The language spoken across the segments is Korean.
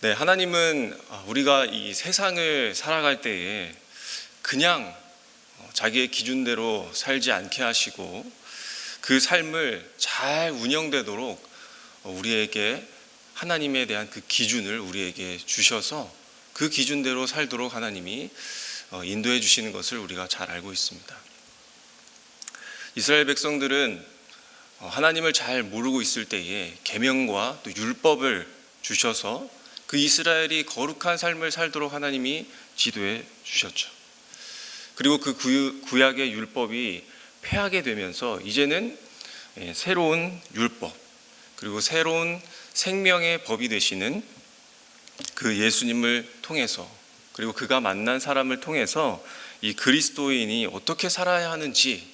네, 하나님은 아, 우리가 이 세상을 살아갈 때에 그냥 어, 자기의 기준대로 살지 않게 하시고 그 삶을 잘 운영되도록 어, 우리에게 하나님에 대한 그 기준을 우리에게 주셔서 그 기준대로 살도록 하나님이 어, 인도해 주시는 것을 우리가 잘 알고 있습니다. 이스라엘 백성들은 어, 하나님을 잘 모르고 있을 때에 계명과 또 율법을 주셔서 그 이스라엘이 거룩한 삶을 살도록 하나님이 지도해 주셨죠. 그리고 그 구- 구약의 율법이 폐하게 되면서 이제는 예, 새로운 율법 그리고 새로운 생명의 법이 되시는 그 예수님을 통해서 그리고 그가 만난 사람을 통해서 이 그리스도인이 어떻게 살아야 하는지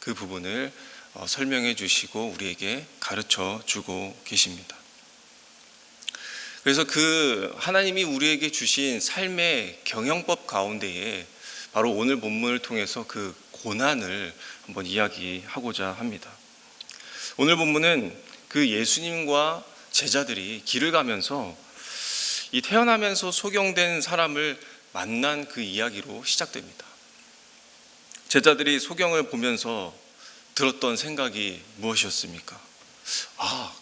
그 부분을 어, 설명해 주시고 우리에게 가르쳐 주고 계십니다. 그래서 그 하나님이 우리에게 주신 삶의 경영법 가운데에 바로 오늘 본문을 통해서 그 고난을 한번 이야기하고자 합니다. 오늘 본문은 그 예수님과 제자들이 길을 가면서 이 태어나면서 소경된 사람을 만난 그 이야기로 시작됩니다. 제자들이 소경을 보면서 들었던 생각이 무엇이었습니까? 아,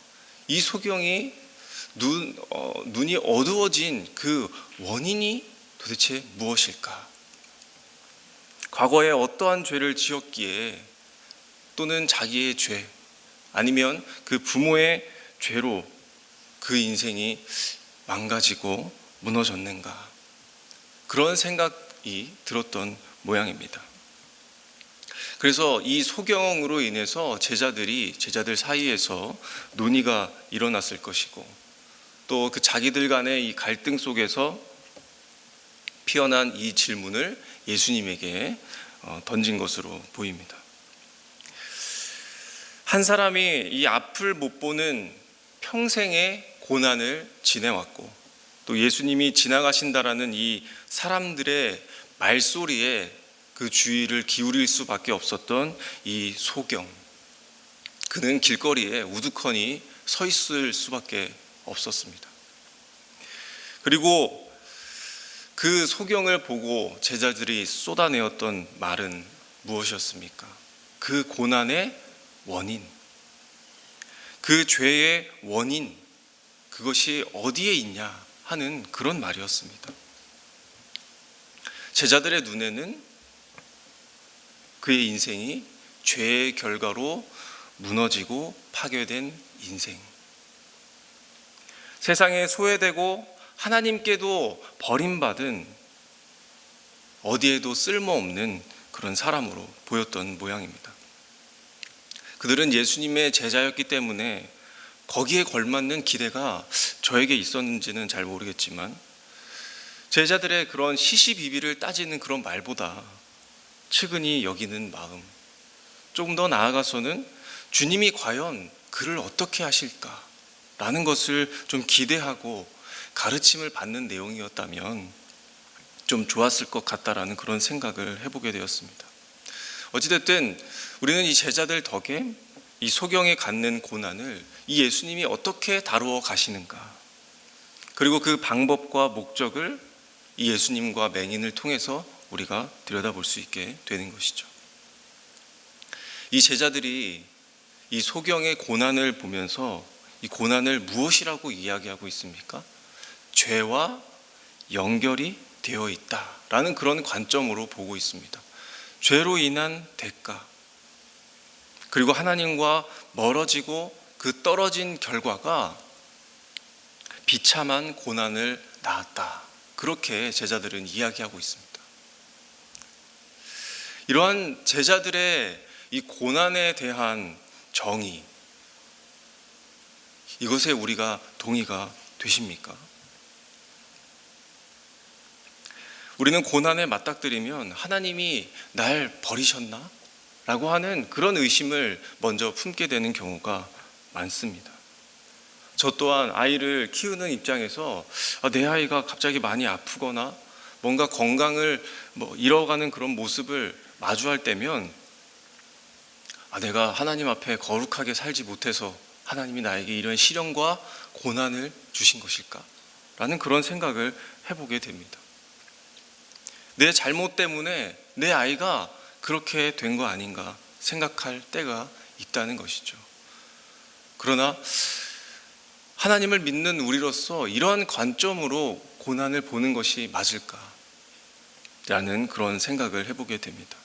이 소경이 눈, 어, 눈이 어두워진 그 원인이 도대체 무엇일까? 과거에 어떠한 죄를 지었기에 또는 자기의 죄 아니면 그 부모의 죄로 그 인생이 망가지고 무너졌는가? 그런 생각이 들었던 모양입니다. 그래서 이 소경으로 인해서 제자들이 제자들 사이에서 논의가 일어났을 것이고 또 그 자기들 간의 이 갈등 속에서 피어난 이 질문을 예수님에게 어, 던진 것으로 보입니다. 한 사람이 이 앞을 못 보는 평생의 고난을 지내왔고 또 예수님이 지나가신다라는 이 사람들의 말소리에 그 주의를 기울일 수밖에 없었던 이 소경. 그는 길거리에 우두커니 서 있을 수밖에 없었습니다. 그리고 그 소경을 보고 제자들이 쏟아내었던 말은 무엇이었습니까? 그 고난의 원인, 그 죄의 원인, 그것이 어디에 있냐 하는 그런 말이었습니다. 제자들의 눈에는 그의 인생이 죄의 결과로 무너지고 파괴된 인생. 세상에 소외되고 하나님께도 버림받은 어디에도 쓸모없는 그런 사람으로 보였던 모양입니다. 그들은 예수님의 제자였기 때문에 거기에 걸맞는 기대가 저에게 있었는지는 잘 모르겠지만 제자들의 그런 시시비비를 따지는 그런 말보다 측은히 여기는 마음 조금 더 나아가서는 주님이 과연 그를 어떻게 하실까 라는 것을 좀 기대하고 가르침을 받는 내용이었다면 좀 좋았을 것 같다라는 그런 생각을 해보게 되었습니다. 어찌됐든 우리는 이 제자들 덕에 이 소경에 갖는 고난을 이 예수님이 어떻게 다루어 가시는가 그리고 그 방법과 목적을 이 예수님과 맹인을 통해서 우리가 들여다볼 수 있게 되는 것이죠. 이 제자들이 이 소경의 고난을 보면서 이 고난을 무엇이라고 이야기하고 있습니까? 죄와 연결이 되어 있다라는 그런 관점으로 보고 있습니다. 죄로 인한 대가 그리고 하나님과 멀어지고 그 떨어진 결과가 비참한 고난을 낳았다. 그렇게 제자들은 이야기하고 있습니다. 이러한 제자들의 이 고난에 대한 정의 이것에 우리가 동의가 되십니까? 우리는 고난에 맞닥뜨리면 하나님이 날 버리셨나? 라고 하는 그런 의심을 먼저 품게 되는 경우가 많습니다. 저 또한 아이를 키우는 입장에서 아, 내 아이가 갑자기 많이 아프거나 뭔가 건강을 뭐 잃어가는 그런 모습을 마주할 때면 아, 내가 하나님 앞에 거룩하게 살지 못해서 하나님이 나에게 이런 시련과 고난을 주신 것일까? 라는 그런 생각을 해보게 됩니다. 내 잘못 때문에 내 아이가 그렇게 된 거 아닌가 생각할 때가 있다는 것이죠. 그러나 하나님을 믿는 우리로서 이러한 관점으로 고난을 보는 것이 맞을까? 라는 그런 생각을 해보게 됩니다.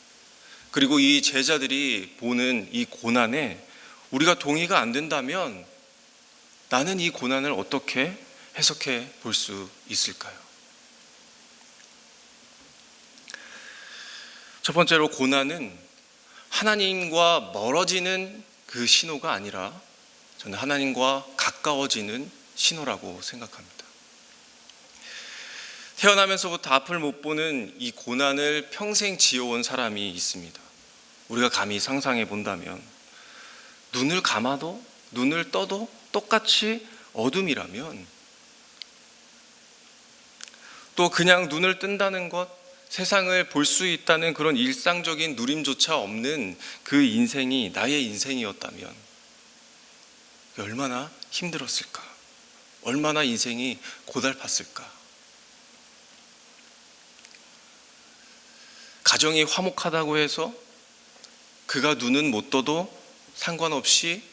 그리고 이 제자들이 보는 이 고난에 우리가 동의가 안 된다면 나는 이 고난을 어떻게 해석해 볼 수 있을까요? 첫 번째로 고난은 하나님과 멀어지는 그 신호가 아니라 저는 하나님과 가까워지는 신호라고 생각합니다. 태어나면서부터 앞을 못 보는 이 고난을 평생 지어온 사람이 있습니다. 우리가 감히 상상해 본다면 눈을 감아도 눈을 떠도 똑같이 어둠이라면 또 그냥 눈을 뜬다는 것 세상을 볼 수 있다는 그런 일상적인 누림조차 없는 그 인생이 나의 인생이었다면 얼마나 힘들었을까? 얼마나 인생이 고달팠을까? 가정이 화목하다고 해서 그가 눈은 못 떠도 상관없이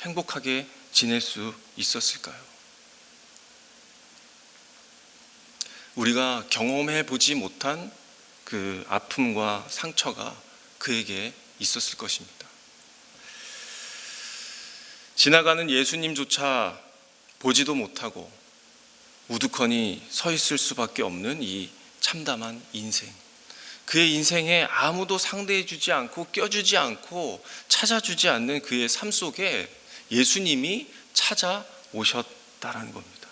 행복하게 지낼 수 있었을까요? 우리가 경험해 보지 못한 그 아픔과 상처가 그에게 있었을 것입니다. 지나가는 예수님조차 보지도 못하고 우두커니 서 있을 수밖에 없는 이 참담한 인생. 그의 인생에 아무도 상대해 주지 않고 껴주지 않고 찾아주지 않는 그의 삶 속에 예수님이 찾아오셨다라는 겁니다.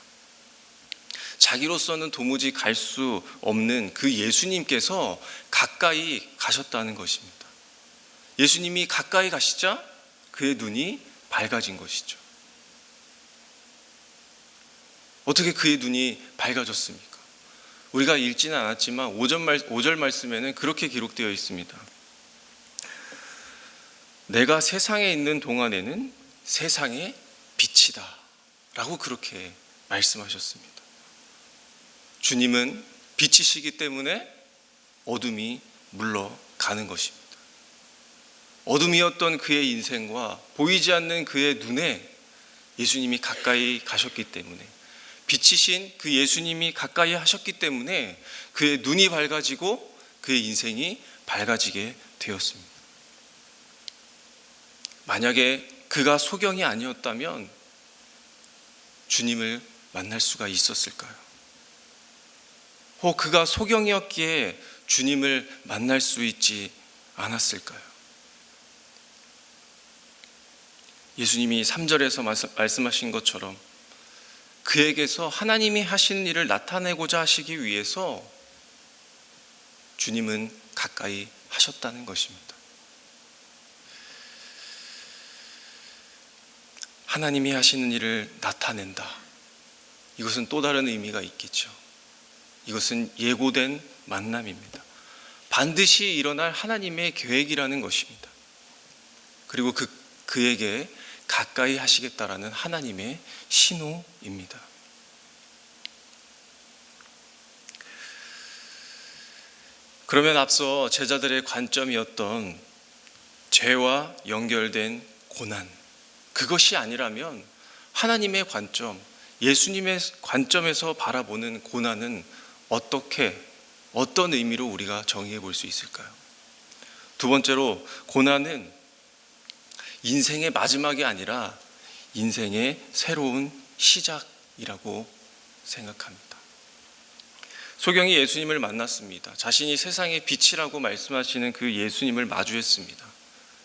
자기로서는 도무지 갈 수 없는 그 예수님께서 가까이 가셨다는 것입니다. 예수님이 가까이 가시자 그의 눈이 밝아진 것이죠. 어떻게 그의 눈이 밝아졌습니까? 우리가 읽지는 않았지만 5절, 말, 5절 말씀에는 그렇게 기록되어 있습니다. 내가 세상에 있는 동안에는 세상의 빛이다. 라고 그렇게 말씀하셨습니다. 주님은 빛이시기 때문에 어둠이 물러가는 것입니다. 어둠이었던 그의 인생과 보이지 않는 그의 눈에 예수님이 가까이 가셨기 때문에 빛이신 그 예수님이 가까이 하셨기 때문에 그의 눈이 밝아지고 그의 인생이 밝아지게 되었습니다. 만약에 그가 소경이 아니었다면 주님을 만날 수가 있었을까요? 혹 그가 소경이었기에 주님을 만날 수 있지 않았을까요? 예수님이 3절에서 말씀하신 것처럼 그에게서 하나님이 하시는 일을 나타내고자 하시기 위해서 주님은 가까이 하셨다는 것입니다. 하나님이 하시는 일을 나타낸다. 이것은 또 다른 의미가 있겠죠. 이것은 예고된 만남입니다. 반드시 일어날 하나님의 계획이라는 것입니다. 그리고 그, 그에게 가까이 하시겠다라는 하나님의 신호입니다. 그러면 앞서 제자들의 관점이었던 죄와 연결된 고난, 그것이 아니라면 하나님의 관점, 예수님의 관점에서 바라보는 고난은 어떻게, 어떤 의미로 우리가 정의해 볼 수 있을까요? 두 번째로, 고난은 인생의 마지막이 아니라 인생의 새로운 시작이라고 생각합니다. 소경이 예수님을 만났습니다. 자신이 세상의 빛이라고 말씀하시는 그 예수님을 마주했습니다.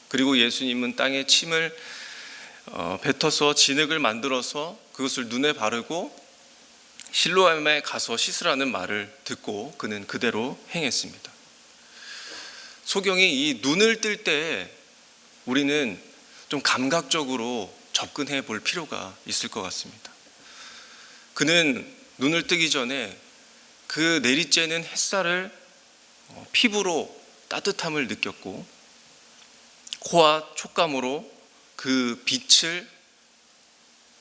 그리고 예수님은 땅에 침을 어, 뱉어서 진흙을 만들어서 그것을 눈에 바르고 실로암에 가서 씻으라는 말을 듣고 그는 그대로 행했습니다. 소경이 이 눈을 뜰 때 우리는 좀 감각적으로 접근해 볼 필요가 있을 것 같습니다. 그는 눈을 뜨기 전에 그 내리쬐는 햇살을 어, 피부로 따뜻함을 느꼈고 코와 촉감으로 그 빛을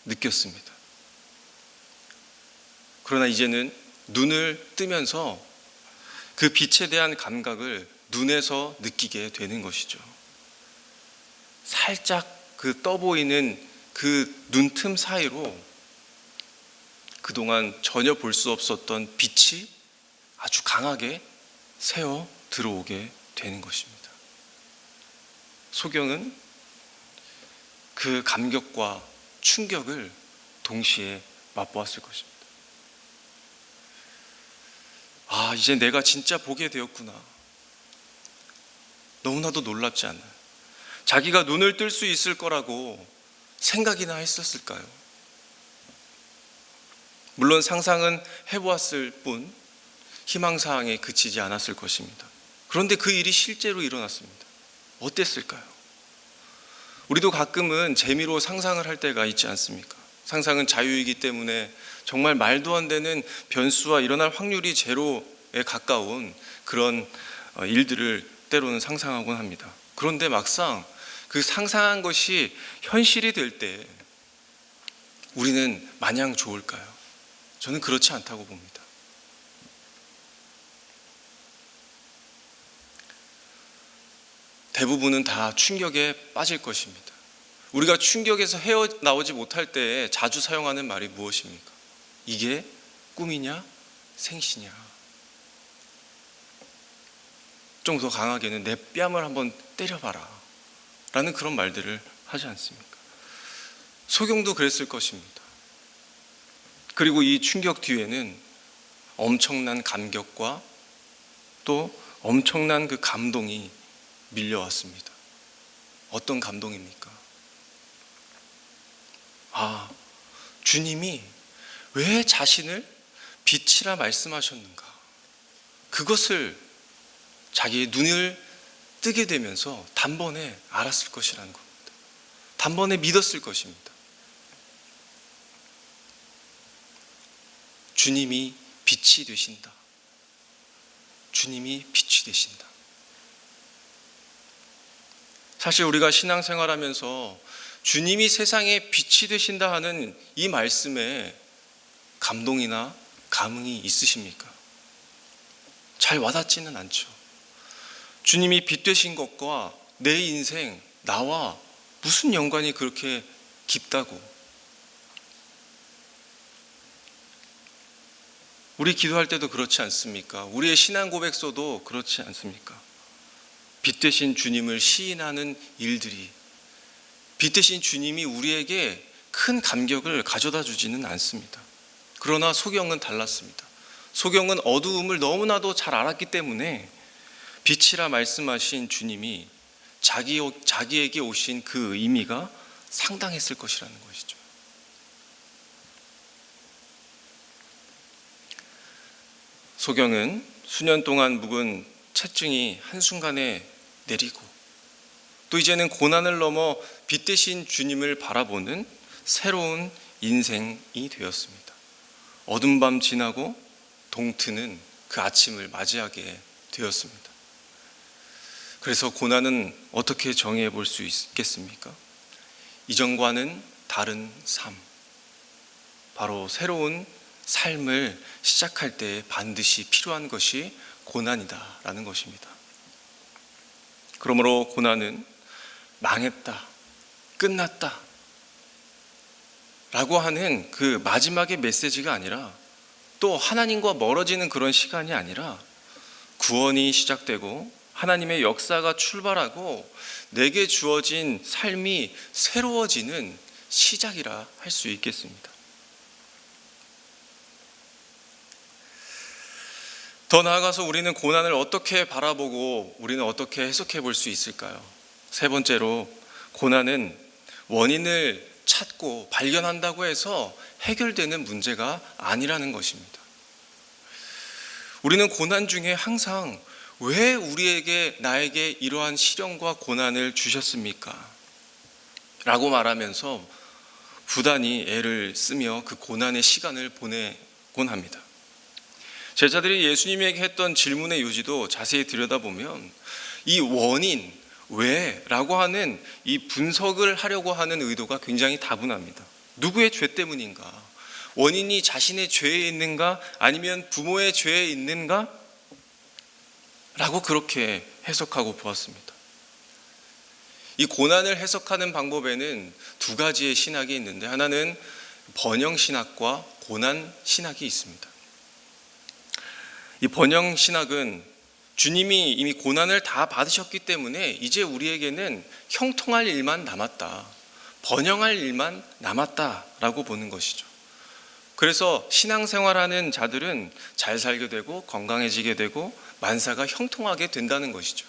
느꼈습니다. 그러나 이제는 눈을 뜨면서 그 빛에 대한 감각을 눈에서 느끼게 되는 것이죠. 살짝 그 떠보이는 그 눈틈 사이로 그동안 전혀 볼 수 없었던 빛이 아주 강하게 새어 들어오게 되는 것입니다. 소경은 그 감격과 충격을 동시에 맛보았을 것입니다. 아, 이제 내가 진짜 보게 되었구나. 너무나도 놀랍지 않나요? 자기가 눈을 뜰 수 있을 거라고 생각이나 했었을까요? 물론 상상은 해보았을 뿐 희망사항에 그치지 않았을 것입니다. 그런데 그 일이 실제로 일어났습니다. 어땠을까요? 우리도 가끔은 재미로 상상을 할 때가 있지 않습니까? 상상은 자유이기 때문에 정말 말도 안 되는 변수와 일어날 확률이 제로에 가까운 그런 어, 일들을 때로는 상상하곤 합니다. 그런데 막상 그 상상한 것이 현실이 될 때 우리는 마냥 좋을까요? 저는 그렇지 않다고 봅니다. 대부분은 다 충격에 빠질 것입니다. 우리가 충격에서 헤어나오지 못할 때 자주 사용하는 말이 무엇입니까? 이게 꿈이냐? 생시냐? 좀 더 강하게는 내 뺨을 한번 때려봐라. 라는 그런 말들을 하지 않습니까? 소경도 그랬을 것입니다. 그리고 이 충격 뒤에는 엄청난 감격과 또 엄청난 그 감동이 밀려왔습니다. 어떤 감동입니까? 아, 주님이 왜 자신을 빛이라 말씀하셨는가? 그것을 자기의 눈을 뜨게 되면서 단번에 알았을 것이라는 겁니다. 단번에 믿었을 것입니다. 주님이 빛이 되신다. 주님이 빛이 되신다. 사실 우리가 신앙생활 하면서 주님이 세상에 빛이 되신다 하는 이 말씀에 감동이나 감흥이 있으십니까? 잘 와닿지는 않죠. 주님이 빛 되신 것과 내 인생, 나와 무슨 연관이 그렇게 깊다고? 우리 기도할 때도 그렇지 않습니까? 우리의 신앙 고백서도 그렇지 않습니까? 빛 되신 주님을 시인하는 일들이 빛 되신 주님이 우리에게 큰 감격을 가져다 주지는 않습니다. 그러나 소경은 달랐습니다. 소경은 어두움을 너무나도 잘 알았기 때문에 빛이라 말씀하신 주님이 자기, 자기에게 오신 그 의미가 상당했을 것이라는 것이죠. 소경은 수년 동안 묵은 채증이 한순간에 내리고 또 이제는 고난을 넘어 빛 대신 주님을 바라보는 새로운 인생이 되었습니다. 어둠 밤 지나고 동트는 그 아침을 맞이하게 되었습니다. 그래서 고난은 어떻게 정의해 볼 수 있겠습니까? 이전과는 다른 삶. 바로 새로운 삶을 시작할 때 반드시 필요한 것이 고난이다라는 것입니다. 그러므로 고난은 망했다, 끝났다, 라고 하는 그 마지막의 메시지가 아니라 또 하나님과 멀어지는 그런 시간이 아니라 구원이 시작되고 하나님의 역사가 출발하고 내게 주어진 삶이 새로워지는 시작이라 할 수 있겠습니다. 더 나아가서 우리는 고난을 어떻게 바라보고 우리는 어떻게 해석해 볼 수 있을까요? 세 번째로 고난은 원인을 찾고 발견한다고 해서 해결되는 문제가 아니라는 것입니다. 우리는 고난 중에 항상 왜 우리에게 나에게 이러한 시련과 고난을 주셨습니까? 라고 말하면서 부단히 애를 쓰며 그 고난의 시간을 보내곤 합니다. 제자들이 예수님에게 했던 질문의 요지도 자세히 들여다보면 이 원인, 왜? 라고 하는 이 분석을 하려고 하는 의도가 굉장히 다분합니다. 누구의 죄 때문인가? 원인이 자신의 죄에 있는가 아니면 부모의 죄에 있는가? 라고 그렇게 해석하고 보았습니다. 이 고난을 해석하는 방법에는 두 가지의 신학이 있는데 하나는 번영 신학과 고난 신학이 있습니다. 이 번영 신학은 주님이 이미 고난을 다 받으셨기 때문에 이제 우리에게는 형통할 일만 남았다. 번영할 일만 남았다라고 보는 것이죠. 그래서 신앙생활하는 자들은 잘 살게 되고 건강해지게 되고 만사가 형통하게 된다는 것이죠.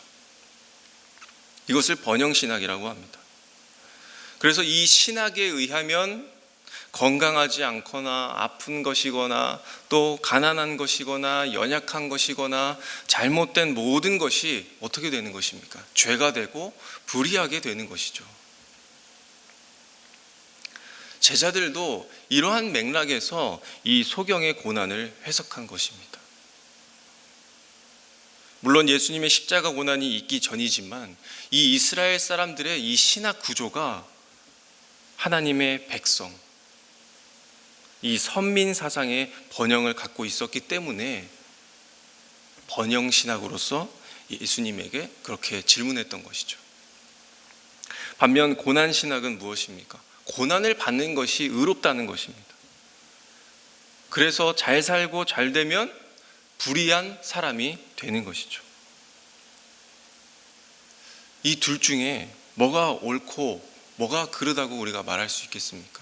이것을 번영 신학이라고 합니다. 그래서 이 신학에 의하면 건강하지 않거나 아픈 것이거나 또 가난한 것이거나 연약한 것이거나 잘못된 모든 것이 어떻게 되는 것입니까? 죄가 되고 불의하게 되는 것이죠. 제자들도 이러한 맥락에서 이 소경의 고난을 해석한 것입니다. 물론 예수님의 십자가 고난이 있기 전이지만 이 이스라엘 사람들의 이 신학 구조가 하나님의 백성, 이 선민 사상의 번영을 갖고 있었기 때문에 번영 신학으로서 예수님에게 그렇게 질문했던 것이죠. 반면 고난 신학은 무엇입니까? 고난을 받는 것이 의롭다는 것입니다. 그래서 잘 살고 잘 되면 불의한 사람이 되는 것이죠. 이 둘 중에 뭐가 옳고 뭐가 그르다고 우리가 말할 수 있겠습니까?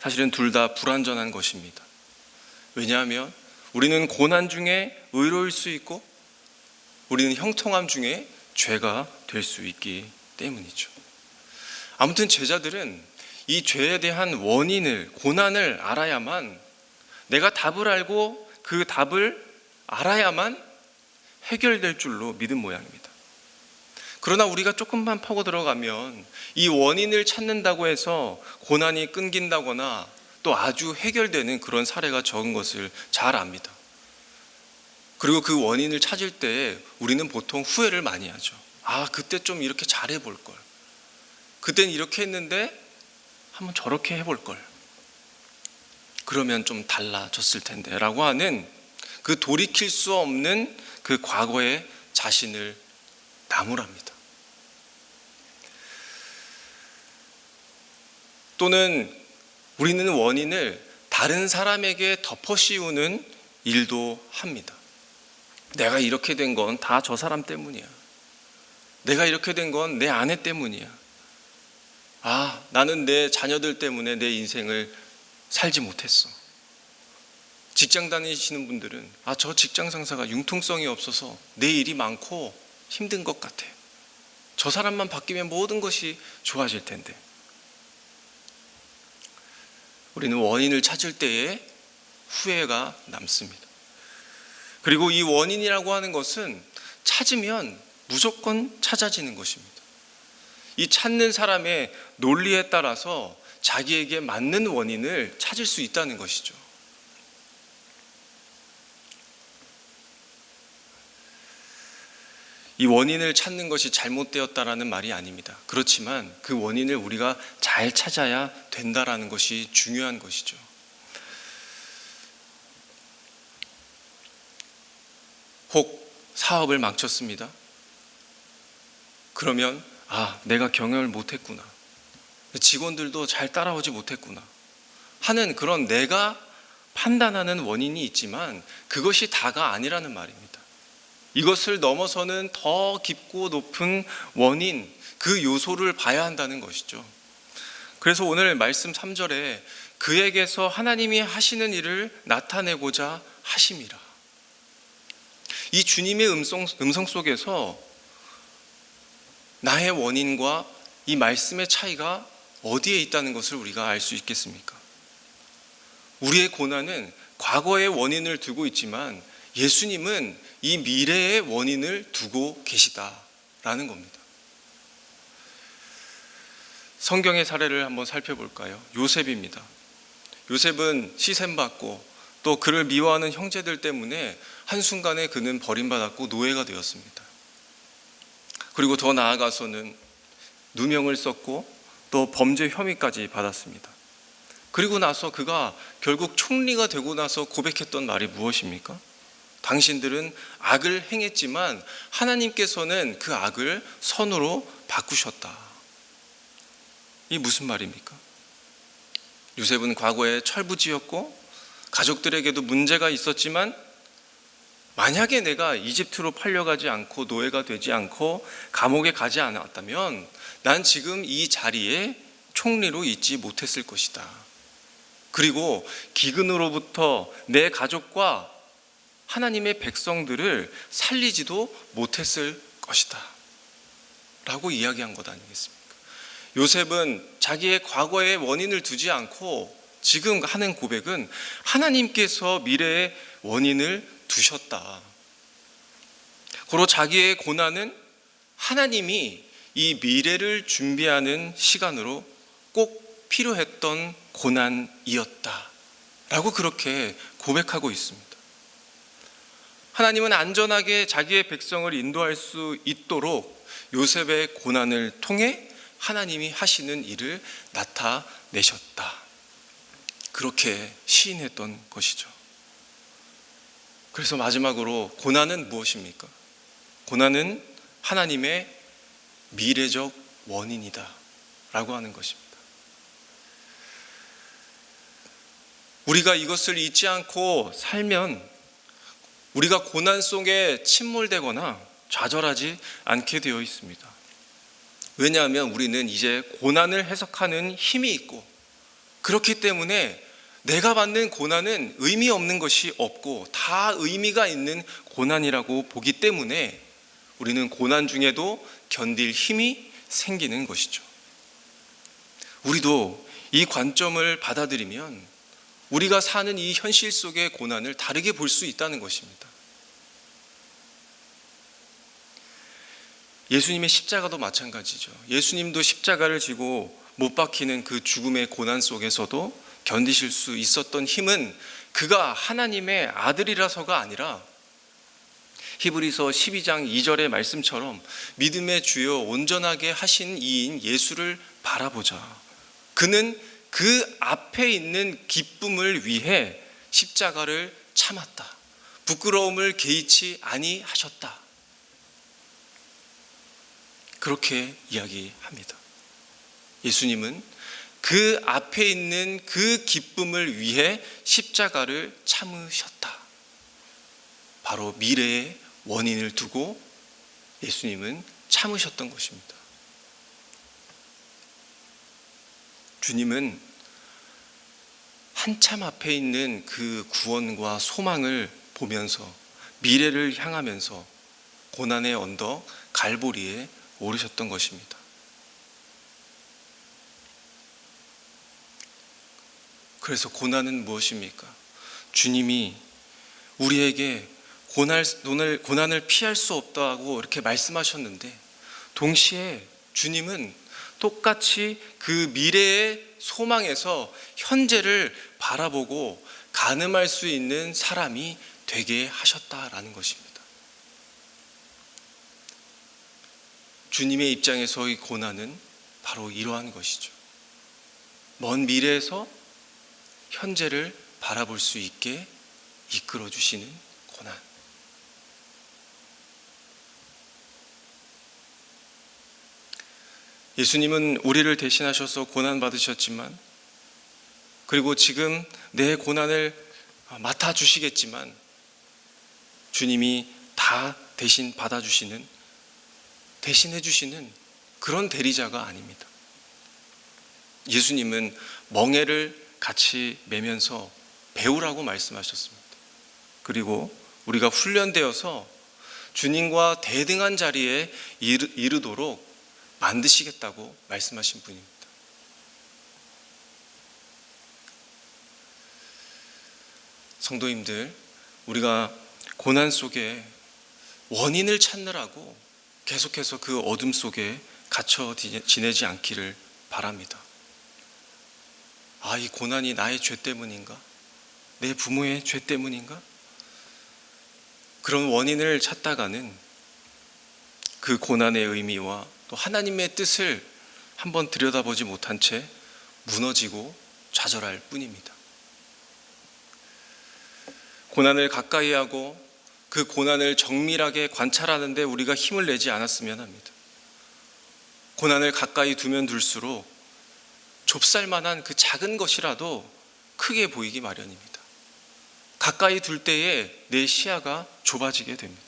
사실은 둘 다 불완전한 것입니다. 왜냐하면 우리는 고난 중에 의로울 수 있고 우리는 형통함 중에 죄가 될 수 있기 때문이죠. 아무튼 제자들은 이 죄에 대한 원인을, 고난을 알아야만 내가 답을 알고 그 답을 알아야만 해결될 줄로 믿은 모양입니다. 그러나 우리가 조금만 파고 들어가면 이 원인을 찾는다고 해서 고난이 끊긴다거나 또 아주 해결되는 그런 사례가 적은 것을 잘 압니다. 그리고 그 원인을 찾을 때 우리는 보통 후회를 많이 하죠. 아, 그때 좀 이렇게 잘해 볼 걸. 그땐 이렇게 했는데 한번 저렇게 해볼 걸. 그러면 좀 달라졌을 텐데. 라고 하는 그 돌이킬 수 없는 그 과거의 자신을 나무랍니다. 또는 우리는 원인을 다른 사람에게 덮어 씌우는 일도 합니다. 내가 이렇게 된 건 다 저 사람 때문이야. 내가 이렇게 된 건 내 아내 때문이야. 아, 나는 내 자녀들 때문에 내 인생을 살지 못했어. 직장 다니시는 분들은 아, 저 직장 상사가 융통성이 없어서 내 일이 많고 힘든 것 같아. 저 사람만 바뀌면 모든 것이 좋아질 텐데. 우리는 원인을 찾을 때에 후회가 남습니다. 그리고 이 원인이라고 하는 것은 찾으면 무조건 찾아지는 것입니다. 이 찾는 사람의 논리에 따라서 자기에게 맞는 원인을 찾을 수 있다는 것이죠. 이 원인을 찾는 것이 잘못되었다라는 말이 아닙니다. 그렇지만 그 원인을 우리가 잘 찾아야 된다라는 것이 중요한 것이죠. 혹 사업을 망쳤습니다. 그러면 아, 내가 경영을 못했구나. 직원들도 잘 따라오지 못했구나. 하는 그런 내가 판단하는 원인이 있지만 그것이 다가 아니라는 말입니다. 이것을 넘어서는 더 깊고 높은 원인, 그 요소를 봐야 한다는 것이죠. 그래서 오늘 말씀 3절에 그에게서 하나님이 하시는 일을 나타내고자 하심이라. 이 주님의 음성, 음성 속에서 나의 원인과 이 말씀의 차이가 어디에 있다는 것을 우리가 알 수 있겠습니까? 우리의 고난은 과거의 원인을 두고 있지만 예수님은 이 미래의 원인을 두고 계시다라는 겁니다. 성경의 사례를 한번 살펴볼까요? 요셉입니다. 요셉은 시샘받고 또 그를 미워하는 형제들 때문에 한순간에 그는 버림받았고 노예가 되었습니다. 그리고 더 나아가서는 누명을 썼고 또 범죄 혐의까지 받았습니다. 그리고 나서 그가 결국 총리가 되고 나서 고백했던 말이 무엇입니까? 당신들은 악을 행했지만 하나님께서는 그 악을 선으로 바꾸셨다. 이 무슨 말입니까? 요셉은 과거에 철부지였고 가족들에게도 문제가 있었지만 만약에 내가 이집트로 팔려가지 않고 노예가 되지 않고 감옥에 가지 않았다면 난 지금 이 자리에 총리로 있지 못했을 것이다. 그리고 기근으로부터 내 가족과 하나님의 백성들을 살리지도 못했을 것이다. 라고 이야기한 것 아니겠습니까? 요셉은 자기의 과거의 원인을 두지 않고 지금 하는 고백은 하나님께서 미래의 원인을 두셨다. 고로 자기의 고난은 하나님이 이 미래를 준비하는 시간으로 꼭 필요했던 고난이었다. 라고 그렇게 고백하고 있습니다. 하나님은 안전하게 자기의 백성을 인도할 수 있도록 요셉의 고난을 통해 하나님이 하시는 일을 나타내셨다. 그렇게 시인했던 것이죠. 그래서 마지막으로 고난은 무엇입니까? 고난은 하나님의 미래적 원인이다. 라고 하는 것입니다. 우리가 이것을 잊지 않고 살면 우리가 고난 속에 침몰되거나 좌절하지 않게 되어 있습니다. 왜냐하면 우리는 이제 고난을 해석하는 힘이 있고 그렇기 때문에 내가 받는 고난은 의미 없는 것이 없고 다 의미가 있는 고난이라고 보기 때문에 우리는 고난 중에도 견딜 힘이 생기는 것이죠. 우리도 이 관점을 받아들이면 우리가 사는 이 현실 속의 고난을 다르게 볼 수 있다는 것입니다. 예수님의 십자가도 마찬가지죠. 예수님도 십자가를 지고 못 박히는 그 죽음의 고난 속에서도 견디실 수 있었던 힘은 그가 하나님의 아들이라서가 아니라 히브리서 12장 2절의 말씀처럼 믿음의 주요 온전하게 하신 이인 예수를 바라보자. 그는 그 앞에 있는 기쁨을 위해 십자가를 참았다. 부끄러움을 개의치 아니하셨다. 그렇게 이야기합니다. 예수님은 그 앞에 있는 그 기쁨을 위해 십자가를 참으셨다. 바로 미래의 원인을 두고 예수님은 참으셨던 것입니다. 주님은 한참 앞에 있는 그 구원과 소망을 보면서 미래를 향하면서 고난의 언덕 갈보리에 오르셨던 것입니다. 그래서 고난은 무엇입니까? 주님이 우리에게 고난 을, 고난을 피할 수 없다고 이렇게 말씀하셨는데, 동시에 주님은 똑같이 그 미래의 소망에서 현재를 바라보고 가늠할 수 있는 사람이 되게 하셨다라는 것입니다. 주님의 입장에서의 고난은 바로 이러한 것이죠. 먼 미래에서 현재를 바라볼 수 있게 이끌어 주시는 고난. 예수님은 우리를 대신하셔서 고난 받으셨지만 그리고 지금 내 고난을 맡아 주시겠지만 주님이 다 대신 받아 주시는 대신해 주시는 그런 대리자가 아닙니다. 예수님은 멍해를 같이 매면서 배우라고 말씀하셨습니다. 그리고 우리가 훈련되어서 주님과 대등한 자리에 이르 도록 만드시겠다고 말씀하신 분입니다. 성도님들, 우리가 고난 속에 원인을 찾느라고 계속해서 그 어둠 속에 갇혀 지내지 않기를 바랍니다. 아, 이 고난이 나의 죄 때문인가? 내 부모의 죄 때문인가? 그런 원인을 찾다가는 그 고난의 의미와 또 하나님의 뜻을 한번 들여다보지 못한 채 무너지고 좌절할 뿐입니다. 고난을 가까이 하고 그 고난을 정밀하게 관찰하는데 우리가 힘을 내지 않았으면 합니다. 고난을 가까이 두면 둘수록 좁쌀만한 그 작은 것이라도 크게 보이기 마련입니다. 가까이 둘 때에 내 시야가 좁아지게 됩니다.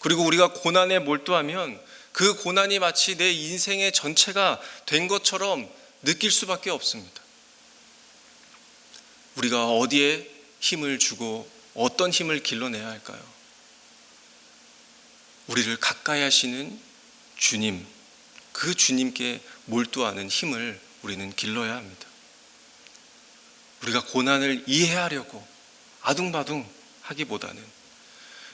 그리고 우리가 고난에 몰두하면 그 고난이 마치 내 인생의 전체가 된 것처럼 느낄 수밖에 없습니다. 우리가 어디에 힘을 주고 어떤 힘을 길러내야 할까요? 우리를 가까이 하시는 주님, 그 주님께 몰두하는 힘을 우리는 길러야 합니다. 우리가 고난을 이해하려고 아둥바둥 하기보다는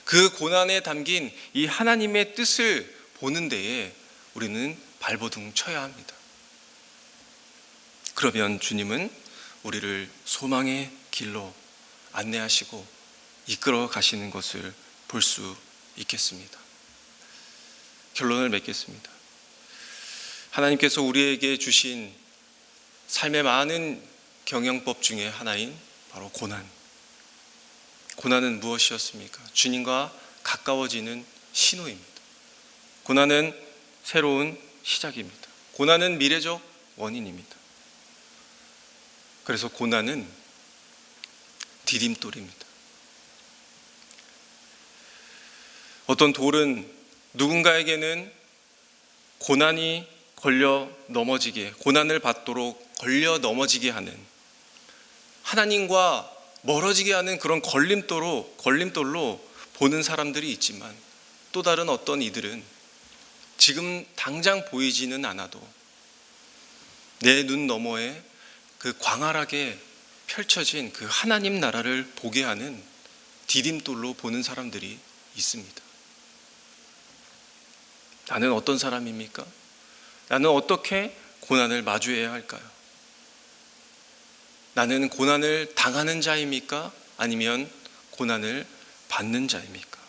그 고난에 담긴 이 하나님의 뜻을 보는 데에 우리는 발버둥 쳐야 합니다. 그러면 주님은 우리를 소망의 길로 안내하시고 이끌어 가시는 것을 볼 수 있겠습니다. 결론을 맺겠습니다. 하나님께서 우리에게 주신 삶의 많은 경영법 중에 하나인 바로 고난. 고난은 무엇이었습니까? 주님과 가까워지는 신호입니다. 고난은 새로운 시작입니다. 고난은 미래적 원인입니다. 그래서 고난은 디딤돌입니다. 어떤 돌은 누군가에게는 고난이 걸려 넘어지게, 고난을 받도록 걸려 넘어지게 하는 하나님과 멀어지게 하는 그런 걸림돌로, 걸림돌로 보는 사람들이 있지만 또 다른 어떤 이들은 지금 당장 보이지는 않아도 내 눈 너머에 그 광활하게 펼쳐진 그 하나님 나라를 보게 하는 디딤돌로 보는 사람들이 있습니다. 나는 어떤 사람입니까? 나는 어떻게 고난을 마주해야 할까요? 나는 고난을 당하는 자입니까? 아니면 고난을 받는 자입니까?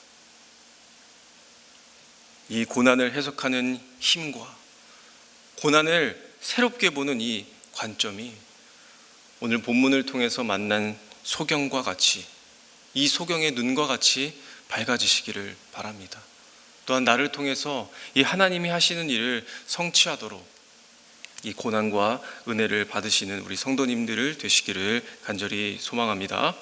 이 고난을 해석하는 힘과 고난을 새롭게 보는 이 관점이 오늘 본문을 통해서 만난 소경과 같이 이 소경의 눈과 같이 밝아지시기를 바랍니다. 또한 나를 통해서 이 하나님이 하시는 일을 성취하도록 이 고난과 은혜를 받으시는 우리 성도님들을 되시기를 간절히 소망합니다.